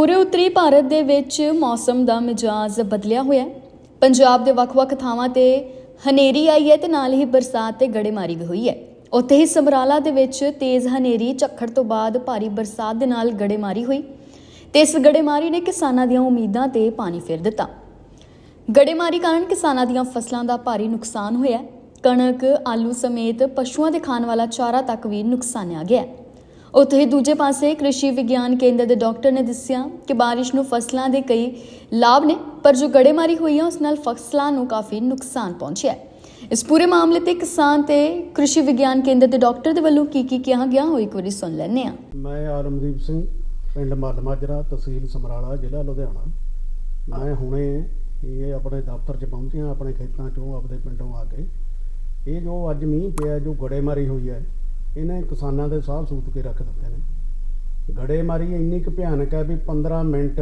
ਪੂਰੇ ਉੱਤਰੀ ਭਾਰਤ ਦੇ ਵਿੱਚ ਮੌਸਮ ਦਾ ਮਿਜਾਜ਼ ਬਦਲਿਆ ਹੋਇਆ ਹੈ। ਪੰਜਾਬ ਦੇ ਵੱਖ-ਵੱਖ ਥਾਵਾਂ ਤੇ ਹਨੇਰੀ ਆਈ ਹੈ ਤੇ ਨਾਲ ਹੀ ਬਰਸਾਤ ਤੇ ਗੜੇਮਾਰੀ ਵੀ ਹੋਈ ਹੈ। ਉੱਥੇ ਹੀ ਸਮਰਾਲਾ ਦੇ ਵਿੱਚ ਤੇਜ਼ ਹਨੇਰੀ, ਝੱਖੜ ਤੋਂ ਬਾਅਦ ਭਾਰੀ ਬਰਸਾਤ ਦੇ ਨਾਲ ਗੜੇਮਾਰੀ ਹੋਈ ਤੇ ਇਸ ਗੜੇਮਾਰੀ ਨੇ ਕਿਸਾਨਾਂ ਦੀਆਂ ਉਮੀਦਾਂ ਤੇ ਪਾਣੀ ਫੇਰ ਦਿੱਤਾ। ਗੜੇਮਾਰੀ ਕਾਰਨ ਕਿਸਾਨਾਂ ਦੀਆਂ ਫਸਲਾਂ ਦਾ ਭਾਰੀ ਨੁਕਸਾਨ ਹੋਇਆ ਕਣਕ, ਆਲੂ ਸਮੇਤ ਪਸ਼ੂਆਂ ਦੇ ਖਾਣ ਵਾਲਾ ਚਾਰਾ ਤੱਕ ਵੀ ਨੁਕਸਾਨਿਆ ਗਿਆ ਹੈ। ਉੱਥੇ ਹੀ ਦੂਜੇ ਪਾਸੇ ਕ੍ਰਿਸ਼ੀ ਵਿਗਿਆਨ ਕੇਂਦਰ ਦੇ ਡਾਕਟਰ ਨੇ ਦੱਸਿਆ ਕਿ ਬਾਰਿਸ਼ ਨੂੰ ਫਸਲਾਂ ਦੇ ਕਈ ਲਾਭ ਨੇ, ਪਰ ਜੋ ਗੜੇਮਾਰੀ ਹੋਈ ਹੈ ਉਸ ਨਾਲ ਫਸਲਾਂ ਨੂੰ ਕਾਫੀ ਨੁਕਸਾਨ ਪਹੁੰਚਿਆ ਹੈ। ਇਸ ਪੂਰੇ ਮਾਮਲੇ ਤੇ ਕਿਸਾਨ ਤੇ ਕ੍ਰਿਸ਼ੀ ਵਿਗਿਆਨ ਕੇਂਦਰ ਦੇ ਡਾਕਟਰ ਦੇ ਵੱਲੋਂ ਕੀ ਕੀ ਕਿਹਾ ਗਿਆ, ਉਹ ਇੱਕ ਵਾਰੀ ਸੁਣ ਲੈਂਦੇ ਹਾਂ। ਮੈਂ ਆਰਮਦੀਪ ਸਿੰਘ, ਪਿੰਡ ਮਾਜਰਾ ਤਹਿਸੀਲ ਸਮਰਾਲਾ, ਜ਼ਿਲ੍ਹਾ ਲੁਧਿਆਣਾ। ਮੈਂ ਹੁਣੇ ਇਹ ਆਪਣੇ ਦਫ਼ਤਰ 'ਚ ਪਹੁੰਚਿਆ, ਆਪਣੇ ਖੇਤਾਂ 'ਚੋਂ, ਆਪਣੇ ਪਿੰਡੋਂ ਆ ਕੇ। ਇਹ ਜੋ ਅੱਜ ਮੀਂਹ ਪਿਆ, ਜੋ ਗੜੇਮਾਰੀ ਹੋਈ ਹੈ ਇਹਨੇ ਕਿਸਾਨਾਂ ਦੇ ਸਾਹ ਸੂਤ ਕੇ ਰੱਖ ਦਿੱਤੇ ਨੇ। ਗੜੇਮਾਰੀ ਇੰਨੀ ਕੁ ਭਿਆਨਕ ਹੈ ਵੀ 15 ਮਿੰਟ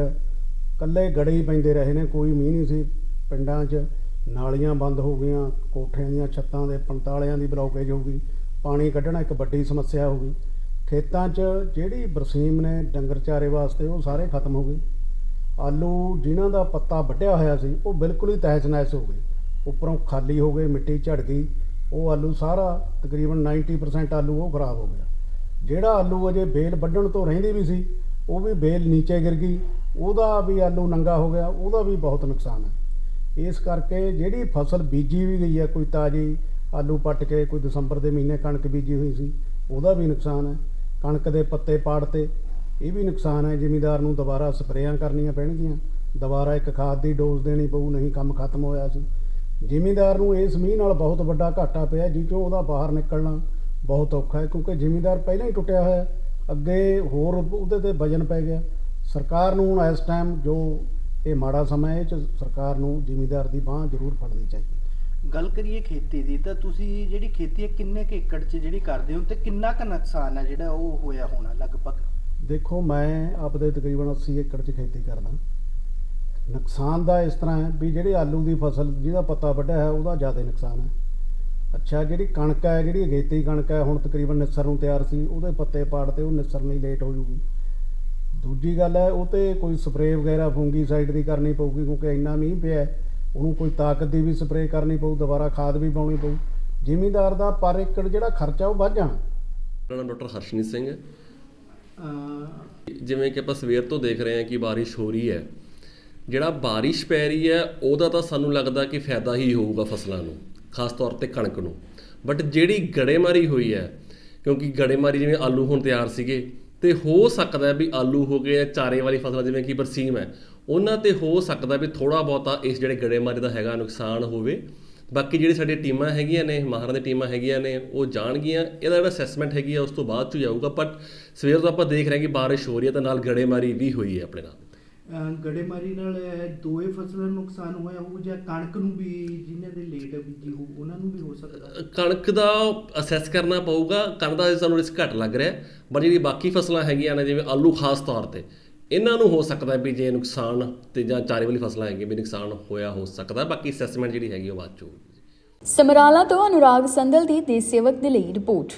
ਕੱਲੇ ਗੜੇ ਹੀ ਪੈਂਦੇ ਰਹੇ ਨੇ, ਕੋਈ ਮੀਂਹ ਨਹੀਂ ਸੀ ਪਿੰਡਾਂ 'ਚ। ਨਾਲੀਆਂ ਬੰਦ ਹੋ ਗਈਆਂ, ਕੋਠਿਆਂ ਦੀਆਂ ਛੱਤਾਂ ਦੇ ਪੰਤਾਲਿਆਂ ਦੀ ਬਲੌਕੇਜ ਹੋ ਗਈ, ਪਾਣੀ ਕੱਢਣਾ ਇੱਕ ਵੱਡੀ ਸਮੱਸਿਆ ਹੋ ਗਈ। ਖੇਤਾਂ 'ਚ ਜਿਹੜੀ ਬਰਸੀਮ ਨੇ ਡੰਗਰ ਚਾਰੇ ਵਾਸਤੇ, ਉਹ ਸਾਰੇ ਖਤਮ ਹੋ ਗਏ। ਆਲੂ ਜਿਨ੍ਹਾਂ ਦਾ ਪੱਤਾ ਵੱਢਿਆ ਹੋਇਆ ਸੀ, ਉਹ ਬਿਲਕੁਲ ਹੀ ਤਹਿਸ ਨਹਿਸ ਹੋ ਗਏ। ਉੱਪਰੋਂ ਖਾਲੀ ਹੋ ਗਏ, ਮਿੱਟੀ ਝੜ ਗਈ। ਉਹ ਆਲੂ ਸਾਰਾ ਤਕਰੀਬਨ 90% ਆਲੂ ਉਹ ਖਰਾਬ ਹੋ ਗਿਆ। ਜਿਹੜਾ ਆਲੂ ਅਜੇ ਬੇਲ ਵੱਢਣ ਤੋਂ ਰਹਿੰਦੀ ਵੀ ਸੀ, ਉਹ ਵੀ ਬੇਲ ਨੀਚੇ ਗਿਰ ਗਈ, ਉਹਦਾ ਵੀ ਆਲੂ ਨੰਗਾ ਹੋ ਗਿਆ, ਉਹਦਾ ਵੀ ਬਹੁਤ ਨੁਕਸਾਨ ਹੈ। ਇਸ ਕਰਕੇ ਜਿਹੜੀ ਫਸਲ ਬੀਜੀ ਵੀ ਗਈ ਹੈ, ਕੋਈ ਤਾਜੀ ਆਲੂ ਪੱਟ ਕੇ, ਕੋਈ ਦਸੰਬਰ ਦੇ ਮਹੀਨੇ ਕਣਕ ਬੀਜੀ ਹੋਈ ਸੀ, ਉਹਦਾ ਵੀ ਨੁਕਸਾਨ ਹੈ। ਕਣਕ ਦੇ ਪੱਤੇ ਪਾੜਤੇ ਇਹ ਵੀ ਨੁਕਸਾਨ ਹੈ, ਜ਼ਿਮੀਦਾਰ ਨੂੰ ਦੁਬਾਰਾ ਸਪਰੇਆਂ ਕਰਨੀਆਂ ਪੈਣਗੀਆਂ। ਦੁਬਾਰਾ ਇੱਕ ਖਾਦ ਦੀ ਡੋਜ਼ ਦੇਣੀ ਪਊ, ਨਹੀਂ ਕੰਮ ਖਤਮ ਹੋਇਆ ਸੀ। ਜ਼ਿਮੀਂਦਾਰ ਨੂੰ ਇਸ ਮੀਂਹ ਨਾਲ ਬਹੁਤ ਵੱਡਾ ਘਾਟਾ ਪਿਆ ਜਿਸ ਚੋਂ ਉਹਦਾ ਬਾਹਰ ਨਿਕਲਣਾ ਬਹੁਤ ਔਖਾ ਹੈ ਕਿਉਂਕਿ ਜ਼ਿਮੀਂਦਾਰ ਪਹਿਲਾਂ ਹੀ ਟੁੱਟਿਆ ਹੋਇਆ ਹੈ। ਅੱਗੇ ਹੋਰ ਉਹਦੇ ਤੇ ਵਜਨ ਪੈ ਗਿਆ। ਸਰਕਾਰ ਨੂੰ ਹੁਣ ਇਸ ਟਾਈਮ ਜੋ ਇਹ ਮਾੜਾ ਸਮਾਂ ਹੈ ਇਹ 'ਚ ਸਰਕਾਰ ਨੂੰ ਜ਼ਿਮੀਂਦਾਰ ਦੀ ਬਾਹ ਜ਼ਰੂਰ ਫੜਨੀ ਚਾਹੀਦੀ ਗੱਲ ਕਰੀਏ ਖੇਤੀ ਦੀ ਤਾਂ ਤੁਸੀਂ ਜਿਹੜੀ ਖੇਤੀ ਹੈ ਕਿੰਨੇ ਕੁ ਏਕੜ 'ਚ ਜਿਹੜੀ ਕਰਦੇ ਹੋ ਤੇ ਕਿੰਨਾ ਕੁ ਨੁਕਸਾਨ ਹੈ ਜਿਹੜਾ ਉਹ ਹੋਇਆ ਹੋਣਾ ਲਗਭਗ? ਦੇਖੋ ਮੈਂ ਆਪਦੇ ਤਕਰੀਬਨ 80 ਏਕੜ 'ਚ ਖੇਤੀ ਕਰਦਾ। ਨੁਕਸਾਨ ਦਾ ਇਸ ਤਰ੍ਹਾਂ ਹੈ ਵੀ ਜਿਹੜੇ ਆਲੂ ਦੀ ਫਸਲ ਜਿਹਦਾ ਪੱਤਾ ਵੱਢਿਆ ਹੈ ਉਹਦਾ ਜ਼ਿਆਦਾ ਨੁਕਸਾਨ ਹੈ। ਅੱਛਾ ਜਿਹੜੀ ਕਣਕ ਹੈ ਜਿਹੜੀ ਅਗੇਤੀ ਕਣਕ ਹੈ ਹੁਣ ਤਕਰੀਬਨ ਨਿਸਰ ਨੂੰ ਤਿਆਰ ਸੀ ਉਹਦੇ ਪੱਤੇ ਪਾੜਤੇ ਉਹ ਨਿਸਰਨੀ ਲੇਟ ਹੋ ਜੂਗੀ। ਦੂਜੀ ਗੱਲ ਹੈ ਉਹ ਤੇ ਕੋਈ ਸਪਰੇਅ ਵਗੈਰਾ ਫੰਗੀਸਾਈਡ ਦੀ ਕਰਨੀ ਪਊਗੀ ਕਿਉਂਕਿ ਇੰਨਾ ਮੀਂਹ ਪਿਆ ਉਹਨੂੰ ਕੋਈ ਤਾਕਤ ਦੀ ਵੀ ਸਪਰੇਅ ਕਰਨੀ ਪਊ ਦੁਬਾਰਾ ਖਾਦ ਵੀ ਪਾਉਣੀ ਪਊ। ਜ਼ਿਮੀਂਦਾਰ ਦਾ ਪਰ ਏਕੜ ਜਿਹੜਾ ਖਰਚਾ ਉਹ ਵੱਧ ਜਾਣਾ। ਮੇਰਾ ਨਾਮ ਡਾਕਟਰ ਹਰਸ਼ਨੀਤ ਸਿੰਘ ਹੈ। ਜਿਵੇਂ ਕਿ ਆਪਾਂ ਸਵੇਰ ਤੋਂ ਦੇਖ ਰਹੇ ਹਾਂ ਕਿ ਬਾਰਿਸ਼ ਹੋ ਰਹੀ ਹੈ ਜਿਹੜਾ ਬਾਰਿਸ਼ ਪੈ ਰਹੀ ਹੈ, ਉਹਦਾ ਤਾਂ ਸਾਨੂੰ ਲੱਗਦਾ ਕਿ ਫਾਇਦਾ ਹੀ ਹੋਊਗਾ ਫਸਲਾਂ ਨੂੰ, ਖਾਸ ਤੌਰ ਤੇ ਕਣਕ ਨੂੰ। ਬਟ ਜਿਹੜੀ ਗੜੇਮਾਰੀ ਹੋਈ ਹੈ, ਕਿਉਂਕਿ ਗੜੇਮਾਰੀ ਜਿਵੇਂ ਆਲੂ ਹੁਣ ਤਿਆਰ ਸੀਗੇ, ਤੇ ਹੋ ਸਕਦਾ ਵੀ ਆਲੂ ਹੋ ਗਏ ਜਾਂ ਚਾਰੇ ਵਾਲੀ ਫਸਲਾਂ ਜਿਵੇਂ ਕਿ ਬਰਸੀਮ ਹੈ, ਉਹਨਾਂ ਤੇ ਹੋ ਸਕਦਾ ਵੀ ਥੋੜਾ ਬਹੁਤਾ ਇਸ ਜਿਹੜੇ ਗੜੇਮਾਰੀ ਦਾ ਹੈਗਾ ਨੁਕਸਾਨ ਹੋਵੇ। ਬਾਕੀ ਜਿਹੜੀ ਸਾਡੀਆਂ ਟੀਮਾਂ ਹੈਗੀਆਂ ਨੇ, ਮਾਹਰਾਂ ਦੀਆਂ ਟੀਮਾਂ ਹੈਗੀਆਂ ਨੇ, ਉਹ ਜਾਣਗੀਆਂ, ਇਹਦਾ ਜਿਹੜਾ ਅਸੈਸਮੈਂਟ ਹੈਗੀ ਆ ਉਸ ਤੋਂ ਬਾਅਦ ਚ ਜਾਊਗਾ ਬਟ ਸਵੇਰ ਤੋਂ ਆਪਾਂ ਦੇਖ ਰਹੇ ਹਾਂ ਕਿ ਬਾਰਿਸ਼ ਹੋ ਰਹੀ ਹੈ, ਤਾਂ ਨਾਲ ਗੜੇਮਾਰੀ ਵੀ ਹੋਈ ਹੈ ਆਪਣੇ ਨਾਲ। ਗੜੇਮਾਰੀ ਨਾਲ ਦੋਏ ਫਸਲਾਂ ਨੂੰ ਨੁਕਸਾਨ ਹੋਇਆ ਹੋਊ ਜਾਂ ਕਣਕ ਨੂੰ ਵੀ ਜਿਨ੍ਹਾਂ ਦੇ ਲੇਟ ਬੀਜੀ ਹੋ ਉਹਨਾਂ ਨੂੰ ਵੀ ਹੋ ਸਕਦਾ? ਕਣਕ ਦਾ ਅਸੈਸ ਕਰਨਾ ਪਊਗਾ ਕਣਕ ਦਾ ਸਾਨੂੰ ਰਿਸਕ ਘੱਟ ਲੱਗ ਰਿਹਾ ਬਟ ਜਿਹੜੀ ਬਾਕੀ ਫਸਲਾਂ ਹੈਗੀਆਂ ਨੇ ਜਿਵੇਂ ਆਲੂ ਖਾਸ ਤੌਰ ਤੇ ਇਹਨਾਂ ਨੂੰ ਹੋ ਸਕਦਾ ਵੀ ਜੇ ਨੁਕਸਾਨ ਤੇ ਜਾਂ ਚਾਰੇ ਵਾਲੀ ਫਸਲਾਂ ਹੈਗੀਆਂ ਵੀ ਨੁਕਸਾਨ ਹੋਇਆ ਹੋ ਸਕਦਾ ਬਾਕੀ ਅਸੈਸਮੈਂਟ ਜਿਹੜੀ ਹੈਗੀ ਉਹ ਬਾਅਦ ਚ ਹੋਊਗੀ। ਸਮਰਾਲਾ ਤੋਂ ਅਨੁਰਾਗ ਸੰਦਲ ਦੀ ਦੇਸ਼ ਸੇਵਕ ਦੇ ਲਈ ਰਿਪੋਰਟ।